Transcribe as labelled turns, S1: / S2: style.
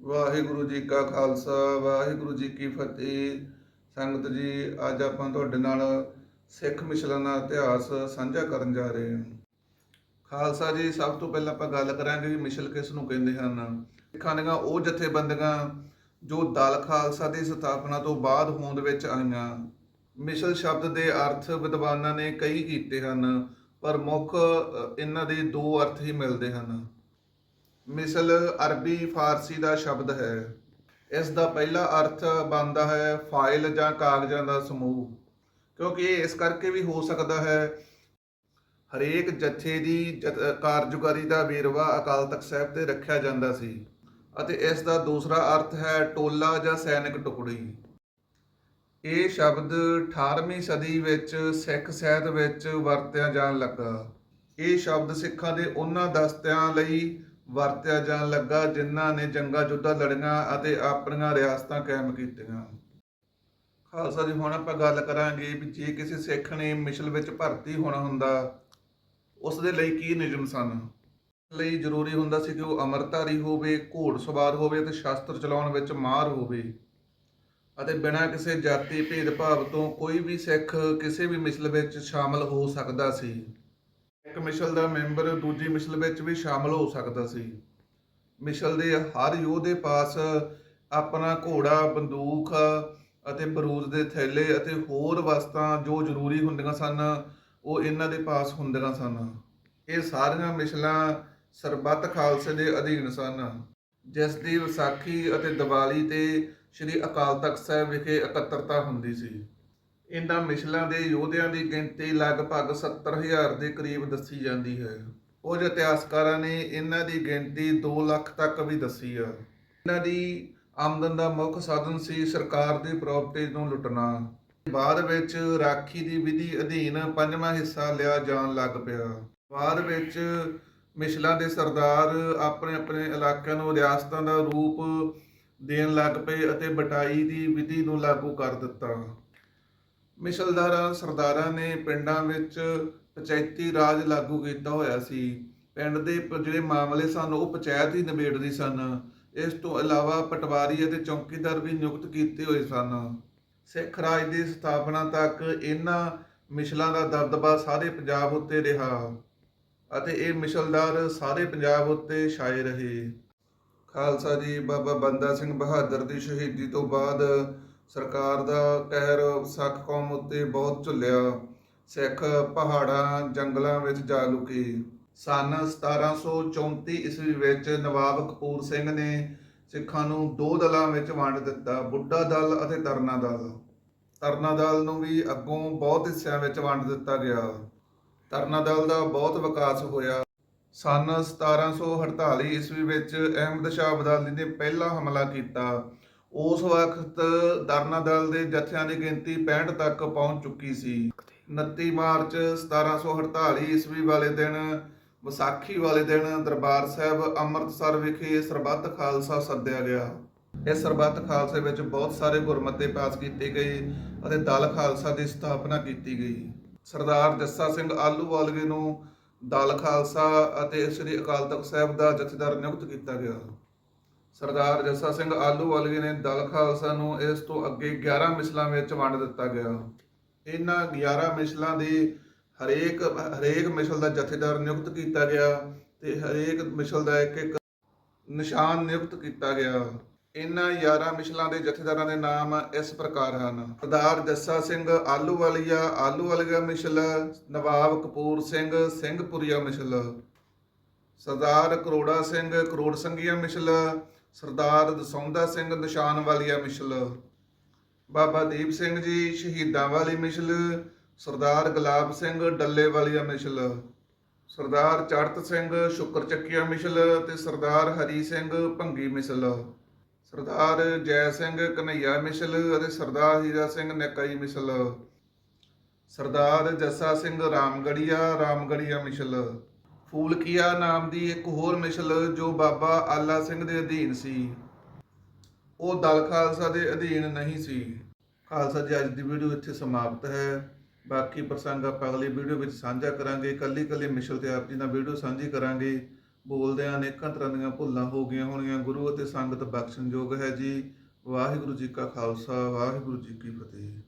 S1: ਵਾਹਿਗੁਰੂ ਜੀ ਕਾ ਖਾਲਸਾ, ਵਾਹਿਗੁਰੂ ਜੀ ਕੀ ਫਤਿਹ। ਸੰਗਤ ਜੀ, ਅੱਜ ਆਪਾਂ ਤੁਹਾਡੇ ਨਾਲ ਸਿੱਖ ਮਿਸ਼ਲਾਂ ਦਾ ਇਤਿਹਾਸ ਸਾਂਝਾ ਕਰਨ ਜਾ ਰਹੇ ਹਾਂ। ਖਾਲਸਾ ਜੀ, ਸਭ ਤੋਂ ਪਹਿਲਾਂ ਆਪਾਂ ਗੱਲ ਕਰਾਂਗੇ ਵੀ ਮਿਸ਼ਲ ਕਿਸ ਨੂੰ ਕਹਿੰਦੇ ਹਨ। ਸਿੱਖਾਂ ਦੀਆਂ ਉਹ ਜਥੇਬੰਦੀਆਂ ਜੋ ਦਲ ਖਾਲਸਾ ਦੀ ਸਥਾਪਨਾ ਤੋਂ ਬਾਅਦ ਹੋਂਦ ਵਿੱਚ ਆਈਆਂ। ਮਿਸ਼ਲ ਸ਼ਬਦ ਦੇ ਅਰਥ ਵਿਦਵਾਨਾਂ ਨੇ ਕਈ ਕੀਤੇ ਹਨ, ਪਰ ਮੁੱਖ ਇਹਨਾਂ ਦੇ ਦੋ ਅਰਥ ਹੀ ਮਿਲਦੇ ਹਨ। ਮਿਸਲ ਅਰਬੀ ਫਾਰਸੀ ਦਾ ਸ਼ਬਦ ਹੈ। ਇਸ ਦਾ ਪਹਿਲਾ ਅਰਥ ਬਣਦਾ ਹੈ ਫਾਈਲ ਜਾਂ ਕਾਗਜ਼ਾਂ ਦਾ ਸਮੂਹ। ਕਿਉਂਕਿ ਇਹ ਇਸ ਕਰਕੇ ਵੀ ਹੋ ਸਕਦਾ ਹੈ ਹਰੇਕ ਜਥੇ ਦੀ ਕਾਰਜਕਾਰੀ ਦਾ ਵੇਰਵਾ ਅਕਾਲ ਤਖਤ ਸਾਹਿਬ ਤੇ ਰੱਖਿਆ ਜਾਂਦਾ ਸੀ ਅਤੇ ਇਸ ਦਾ ਦੂਸਰਾ ਅਰਥ ਹੈ ਟੋਲਾ ਜਾਂ ਸੈਨਿਕ ਟੁਕੜੀ। ਇਹ ਸ਼ਬਦ 18ਵੀਂ ਸਦੀ ਵਿੱਚ ਸਿੱਖ ਸਾਹਿਤ ਵਿੱਚ ਵਰਤਿਆ ਜਾਣ ਲੱਗਾ। ਇਹ ਸ਼ਬਦ ਸਿੱਖਾਂ ਦੇ ਉਹਨਾਂ ਦਸਤਿਆਂ ਲਈ ਵਰਤਿਆ ਜਾਣ ਲੱਗਾ, ਜਿਨ੍ਹਾਂ ਨੇ ਜੰਗਾਂ ਜੁੱਧਾਂ ਲੜੀਆਂ ਅਤੇ ਆਪਣੀਆਂ ਰਿਆਸਤਾਂ ਕਾਇਮ ਕੀਤੀਆਂ। ਖਾਲਸਾ ਜੀ, ਹੁਣ ਆਪਾਂ ਗੱਲ ਕਰਾਂਗੇ ਵੀ ਜੇ ਕਿਸੇ ਸਿੱਖ ਨੇ ਮਿਸ਼ਲ ਵਿੱਚ ਭਰਤੀ ਹੋਣਾ ਹੁੰਦਾ, ਉਸ ਦੇ ਲਈ ਕੀ ਨਿਯਮ ਸਨ? ਲਈ ਜ਼ਰੂਰੀ ਹੁੰਦਾ ਸੀ ਕਿ ਉਹ ਅਮਰਧਾਰੀ ਹੋਵੇ, ਘੋੜ ਸਵਾਰ ਹੋਵੇ ਤੇ ਸ਼ਾਸਤਰ ਚਲਾਉਣ ਵਿੱਚ ਮਾਹਰ ਹੋਵੇ। ਅਤੇ ਬਿਨਾਂ ਕਿਸੇ ਜਾਤੀ ਭੇਦਭਾਵ ਤੋਂ ਕੋਈ ਵੀ ਸਿੱਖ ਕਿਸੇ ਵੀ ਮਿਸਲ ਵਿੱਚ ਸ਼ਾਮਲ ਹੋ ਸਕਦਾ ਸੀ। ਇੱਕ ਮਿਸਲ ਦਾ ਮੈਂਬਰ ਦੂਜੀ ਮਿਸਲ ਵਿੱਚ ਵੀ ਸ਼ਾਮਲ ਹੋ ਸਕਦਾ ਸੀ। ਮਿਸਲ ਦੇ ਹਰ ਯੋਧੇ ਪਾਸ ਆਪਣਾ ਘੋੜਾ, ਬੰਦੂਕ ਅਤੇ ਬਰੂਦ ਦੇ ਥੈਲੇ ਅਤੇ ਹੋਰ ਵਸਤਾਂ ਜੋ ਜ਼ਰੂਰੀ ਹੁੰਦੀਆਂ ਸਨ, ਉਹ ਇਹਨਾਂ ਦੇ ਪਾਸ ਹੁੰਦੀਆਂ ਸਨ। ਇਹ ਸਾਰੀਆਂ ਮਿਸਲਾਂ ਸਰਬੱਤ ਖਾਲਸੇ ਦੇ ਅਧੀਨ ਸਨ। ਜਿਸ ਦੀ ਵਿਸਾਖੀ ਅਤੇ ਦੀਵਾਲੀ ਤੇ ਸ੍ਰੀ ਅਕਾਲ ਤਖਤ ਸਾਹਿਬ ਵਿਖੇ ਇਕੱਤਰਤਾ ਹੁੰਦੀ ਸੀ। ਇਹਨਾਂ ਮਿਸਲਾਂ ਦੇ ਯੋਧਿਆਂ ਦੀ ਗਿਣਤੀ ਲਗਭਗ 70000 ਦੇ ਕਰੀਬ ਦੱਸੀ ਜਾਂਦੀ ਹੈ। ਕੁਝ ਇਤਿਹਾਸਕਾਰਾਂ ਨੇ ਇਹਨਾਂ ਦੀ ਗਿਣਤੀ 2 ਲੱਖ ਤੱਕ ਵੀ ਦੱਸੀ ਆ। ਇਹਨਾਂ ਦੀ ਆਮਦਨ ਦਾ ਮੁੱਖ ਸਾਧਨ ਸੀ ਸਰਕਾਰ ਦੀ ਪ੍ਰਾਪਰਟੀ ਨੂੰ ਲੁੱਟਣਾ। ਬਾਅਦ ਵਿੱਚ ਰਾਖੀ ਦੀ ਵਿਧੀ ਅਧੀਨ ਪੰਜਵਾਂ ਹਿੱਸਾ ਲਿਆ ਜਾਣ ਲੱਗ ਪਿਆ। ਬਾਅਦ ਵਿੱਚ ਮਿਸਲਾਂ ਦੇ ਸਰਦਾਰ ਆਪਣੇ ਆਪਣੇ ਇਲਾਕਿਆਂ ਨੂੰ ਰਿਆਸਤਾਂ ਦਾ ਰੂਪ ਦੇਣ ਲੱਗ ਪਏ ਅਤੇ ਬਟਾਈ ਦੀ ਵਿਧੀ ਨੂੰ ਲਾਗੂ ਕਰ ਦਿੱਤਾ। ਮਿਸਲਦਾਰਾਂ ਸਰਦਾਰਾਂ ਨੇ ਪਿੰਡਾਂ ਵਿੱਚ ਪੰਚਾਇਤੀ ਰਾਜ ਲਾਗੂ ਕੀਤਾ ਹੋਇਆ ਸੀ। ਪਿੰਡ ਦੇ ਪ- ਜਿਹੜੇ ਮਾਮਲੇ ਸਨ, ਉਹ ਪੰਚਾਇਤ ਹੀ ਨਿਬੇੜਦੀ ਸਨ। ਇਸ ਤੋਂ ਇਲਾਵਾ ਪਟਵਾਰੀ ਅਤੇ ਚੌਕੀਦਾਰ ਵੀ ਨਿਯੁਕਤ ਕੀਤੇ ਹੋਏ ਸਨ। ਸਿੱਖ ਰਾਜ ਦੀ ਸਥਾਪਨਾ ਤੱਕ ਇਹਨਾਂ ਮਿਸਲਾਂ ਦਾ ਦਬਦਬਾ ਸਾਰੇ ਪੰਜਾਬ ਉੱਤੇ ਰਿਹਾ ਅਤੇ ਇਹ ਮਿਸਲਦਾਰ ਸਾਰੇ ਪੰਜਾਬ ਉੱਤੇ ਛਾਏ ਰਹੇ। ਖਾਲਸਾ ਜੀ, ਬਾਬਾ ਬੰਦਾ ਸਿੰਘ ਬਹਾਦਰ ਦੀ ਸ਼ਹੀਦੀ ਤੋਂ ਬਾਅਦ ਸਰਕਾਰ ਦਾ ਕਹਿਰ ਸਿੱਖ ਕੌਮ ਉੱਤੇ ਬਹੁਤ ਝੁੱਲਿਆ। ਸਿੱਖ ਪਹਾੜਾਂ, ਜੰਗਲਾਂ ਵਿੱਚ ਜਾ ਲੁਕੇ। ਸਨ 1734 ਈਸਵੀ ਵਿੱਚ ਨਵਾਬ ਕਪੂਰ ਸਿੰਘ ਨੇ ਸਿੱਖਾਂ ਨੂੰ ਦੋ ਦਲਾਂ ਵਿੱਚ ਵੰਡ ਦਿੱਤਾ, ਬੁੱਢਾ ਦਲ ਅਤੇ ਤਰਨਾ ਦਲ। ਤਰਨਾ ਦਲ ਨੂੰ ਵੀ ਅੱਗੋਂ ਬਹੁਤ ਹਿੱਸਿਆਂ ਵਿੱਚ ਵੰਡ ਦਿੱਤਾ ਗਿਆ। ਤਰਨਾ ਦਲ ਦਾ ਬਹੁਤ ਵਿਕਾਸ ਹੋਇਆ। ਸਨ 1748 ਈਸਵੀ ਵਿੱਚ ਅਹਿਮਦ ਸ਼ਾਹ ਅਬਦਾਲੀ ਨੇ ਪਹਿਲਾ ਹਮਲਾ ਕੀਤਾ। ਉਸ ਵਕਤ ਦਰਨਾ ਦਲ ਦੇ ਜਥਿਆਂ ਦੀ ਗਿਣਤੀ 65 ਤੱਕ ਪਹੁੰਚ ਚੁੱਕੀ ਸੀ। 29 ਮਾਰਚ 1748 ਈਸਵੀ ਵਾਲੇ ਦਿਨ ਵਿਸਾਖੀ ਵਾਲੇ ਦਿਨ ਦਰਬਾਰ ਸਾਹਿਬ ਅੰਮ੍ਰਿਤਸਰ ਵਿਖੇ ਸਰਬੱਤ ਖਾਲਸਾ ਸੱਦਿਆ ਗਿਆ। ਇਸ ਸਰਬੱਤ ਖਾਲਸੇ ਵਿੱਚ ਬਹੁਤ ਸਾਰੇ ਗੁਰਮਤੇ ਪਾਸ ਕੀਤੇ ਗਏ ਅਤੇ ਦਲ ਖਾਲਸਾ ਦੀ ਸਥਾਪਨਾ ਕੀਤੀ ਗਈ। ਸਰਦਾਰ ਜੱਸਾ ਸਿੰਘ ਆਲੂਵਾਲਗੇ ਨੂੰ ਦਲ ਖਾਲਸਾ ਅਤੇ ਸ੍ਰੀ ਅਕਾਲ ਤਖਤ ਸਾਹਿਬ ਦਾ ਜਥੇਦਾਰ ਨਿਯੁਕਤ ਕੀਤਾ ਗਿਆ। ਸਰਦਾਰ ਜੱਸਾ ਸਿੰਘ ਆਲੂਵਾਲਗੇ ਨੇ ਦਲ ਖਾਲਸਾ ਨੂੰ ਇਸ ਤੋਂ ਅੱਗੇ 11 ਮਿਸਲਾਂ ਵਿੱਚ ਵੰਡ ਦਿੱਤਾ ਗਿਆ। ਇਹਨਾਂ 11 ਮਿਸਲਾਂ ਦੇ ਹਰੇਕ ਹਰੇਕ ਮਿਸਲ ਦਾ ਜਥੇਦਾਰ ਨਿਯੁਕਤ ਕੀਤਾ ਗਿਆ ਤੇ ਹਰੇਕ ਮਿਸਲ ਦਾ ਇੱਕ ਇੱਕ ਨਿਸ਼ਾਨ ਨਿਯੁਕਤ ਕੀਤਾ ਗਿਆ। ਇਹਨਾਂ 11 ਮਿਸਲਾਂ ਦੇ ਜਥੇਦਾਰਾਂ ਦੇ ਨਾਮ ਇਸ ਪ੍ਰਕਾਰ ਹਨ। ਸਰਦਾਰ ਜੱਸਾ ਸਿੰਘ ਆਲੂਵਾਲੀਆ ਆਲੂਵਾਲੀਆ ਮਿਸਲ, ਨਵਾਬ ਕਪੂਰ ਸਿੰਘ, ਸਿੰਘਪੁਰੀਆ ਮਿਸਲ, ਸਰਦਾਰ ਕਰੋੜਾ ਸਿੰਘ ਕਰੋੜ ਸੰਗੀਆ ਮਿਸਲ ਸਰਦਾਰ ਦਸੌਂਦਾ ਸਿੰਘ ਨਿਸ਼ਾਨ ਵਾਲੀਆ ਮਿਸਲ। ਬਾਬਾ ਦੀਪ ਸਿੰਘ ਜੀ ਸ਼ਹੀਦਾਂ ਵਾਲੀ ਮਿਸਲ, ਸਰਦਾਰ ਗੁਲਾਬ ਸਿੰਘ ਡੱਲੇ ਵਾਲੀਆ ਮਿਸਲ, ਸਰਦਾਰ ਚੜਤ ਸਿੰਘ ਸ਼ੁਕਰ ਚੱਕੀਆ ਮਿਸਲ ਤੇ ਸਰਦਾਰ ਹਰੀ ਸਿੰਘ ਭੰਗੀ ਮਿਸਲ, ਸਰਦਾਰ ਜੈ ਸਿੰਘ ਕਨਈਆ ਮਿਸਲ ਅਤੇ ਸਰਦਾਰ ਹੀਰਾ ਸਿੰਘ ਨਕਈ ਮਿਸਲ, ਸਰਦਾਰ ਜੱਸਾ ਸਿੰਘ ਰਾਮਗੜੀਆ ਰਾਮਗੜੀਆ ਮਿਸਲ। ਫੂਲਕੀਆ ਨਾਮ ਦੀ ਇੱਕ ਹੋਰ ਮਿਸਲ ਜੋ ਬਾਬਾ ਆਲਾ ਸਿੰਘ ਦੇ ਅਧੀਨ ਸੀ। ਉਹ ਦਲ ਖਾਲਸਾ ਦੇ ਅਧੀਨ ਨਹੀਂ ਸੀ। ਖਾਲਸਾ ਜੀ, ਅੱਜ ਦੀ ਵੀਡੀਓ ਇੱਥੇ ਸਮਾਪਤ ਹੈ। ਬਾਕੀ ਪ੍ਰਸੰਗ ਆਪਾਂ ਅਗਲੀ ਵੀਡੀਓ ਵਿੱਚ ਸਾਂਝਾ ਕਰਾਂਗੇ। ਕੱਲੀ ਕੱਲੀ ਮਿਸਲ ਤੇ ਆਪ ਜੀ ਨਾਲ ਵੀਡੀਓ ਸਾਂਝੀ ਕਰਾਂਗੇ। ਬੋਲਦਿਆਂ ਅਨੇਕਾਂ ਤਰ੍ਹਾਂ ਦੀਆਂ ਭੁੱਲਾਂ ਹੋ ਗਈਆਂ ਹੋਣਗੀਆਂ ਗੁਰੂ ਅਤੇ ਸੰਗਤ ਬਖਸ਼ਣਯੋਗ ਹੈ ਜੀ। ਵਾਹਿਗੁਰੂ ਜੀ ਕਾ ਖਾਲਸਾ, ਵਾਹਿਗੁਰੂ ਜੀ ਕੀ ਫਤਿਹ।